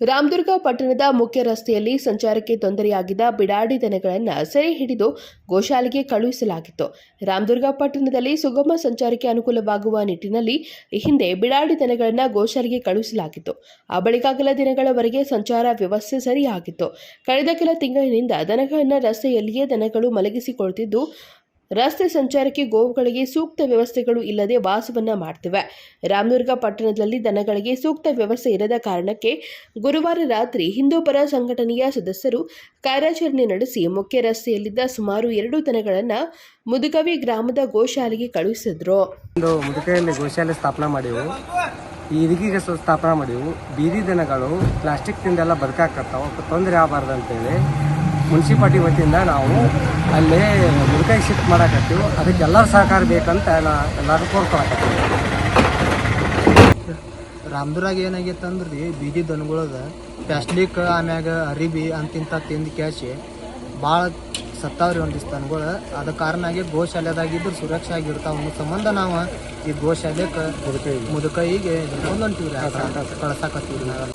ರಾಮದುರ್ಗ ಪಟ್ಟಣದ ಮುಖ್ಯ ರಸ್ತೆಯಲ್ಲಿ ಸಂಚಾರಕ್ಕೆ ತೊಂದರೆಯಾಗಿದ್ದ ಬಿಡಾಡಿ ದನಗಳನ್ನು ಸೆರೆ ಹಿಡಿದು ಗೋಶಾಲೆಗೆ ಕಳುಹಿಸಲಾಗಿತ್ತು. ರಾಮದುರ್ಗ ಪಟ್ಟಣದಲ್ಲಿ ಸುಗಮ ಸಂಚಾರಕ್ಕೆ ಅನುಕೂಲವಾಗುವ ನಿಟ್ಟಿನಲ್ಲಿ ಈ ಹಿಂದೆ ಬಿಡಾಡಿ ದನಗಳನ್ನು ಗೋಶಾಲೆಗೆ ಕಳುಹಿಸಲಾಗಿತ್ತು. ಆ ಬಳಿಕ ಕೆಲ ದಿನಗಳವರೆಗೆ ಸಂಚಾರ ವ್ಯವಸ್ಥೆ ಸರಿಯಾಗಿತ್ತು. ಕಳೆದ ಕೆಲ ತಿಂಗಳಿನಿಂದ ದನಗಳನ್ನು ರಸ್ತೆಯಲ್ಲಿಯೇ ದನಗಳು ಮಲಗಿಸಿಕೊಳ್ತಿದ್ದು ರಸ್ತೆ ಸಂಚಾರಕ್ಕೆ ಗೋವುಗಳಿಗೆ ಸೂಕ್ತ ವ್ಯವಸ್ಥೆಗಳು ಇಲ್ಲದೆ ವಾಸವನ್ನ ಮಾಡ್ತಿವೆ. ರಾಮದುರ್ಗ ಪಟ್ಟಣದಲ್ಲಿ ದನಗಳಿಗೆ ಸೂಕ್ತ ವ್ಯವಸ್ಥೆ ಇರದ ಕಾರಣಕ್ಕೆ ಗುರುವಾರ ರಾತ್ರಿ ಹಿಂದೂಪರ ಸಂಘಟನೆಯ ಸದಸ್ಯರು ಕಾರ್ಯಾಚರಣೆ ನಡೆಸಿ ಮುಖ್ಯ ರಸ್ತೆಯಲ್ಲಿದ್ದ ಸುಮಾರು ಎರಡು ದನಗಳನ್ನು ಮುದುಗವಿ ಗ್ರಾಮದ ಗೋಶಾಲೆಗೆ ಕಳುಹಿಸಿದ್ರು. ಗೋಶಾಲೆ ಸ್ಥಾಪನಾ ಮಾಡಿವು. ಈ ಸ್ಥಾಪನೆ ಮಾಡಿವು. ಬೀದಿ ದನಗಳು ಪ್ಲಾಸ್ಟಿಕ್ ತಿಂದೆಲ್ಲ ಬದುಕಾಕತ್ತಾವ. ತೊಂದರೆ ಆಗಬಾರ್ದು ಅಂತೇಳಿ ಮುನ್ಸಿಪಾಲ್ಟಿ ವತಿಯಿಂದ ನಾವು ಅಲ್ಲಿ ಮುದುಕಾಯಿ ಶಿಫ್ಟ್ ಮಾಡಕತ್ತೀವಿ. ಅದಕ್ಕೆ ಎಲ್ಲರ ಸಹಕಾರ ಬೇಕಂತ ನಾ ಎಲ್ಲರೂ ಕೋರ್ಕೊಳಕತ್ತೀವಿ. ರಾಮದುರಾಗ ಏನಾಗೈತೆ ಅಂದ್ರೆ ರೀ ಬೀದಿ ದನಗಳದ ಪ್ಯಾಸ್ಟ್ಲಿಕ್, ಆಮ್ಯಾಗ ಅರಿಬಿ ಅಂತಿಂತ ತಿಂದು ಕ್ಯಾಶಿ ಭಾಳ ಸತ್ತಾವ್ರಿ ಒಂದಿಷ್ಟು ದನಗಳು. ಅದ ಕಾರಣಾಗಿ ಗೋಶಾಲೆದಾಗಿದ್ದು ಸುರಕ್ಷೆ ಆಗಿರ್ತಾವ ಸಂಬಂಧ ನಾವು ಈ ಗೋಶಾಲೆಗೆ ಮುದುಕೈಗೆ ಹೊಂಟಿವ್ರಿ ಕಳ್ಸಾಕತ್ತೀವಿ. ನಾವೆಲ್ಲ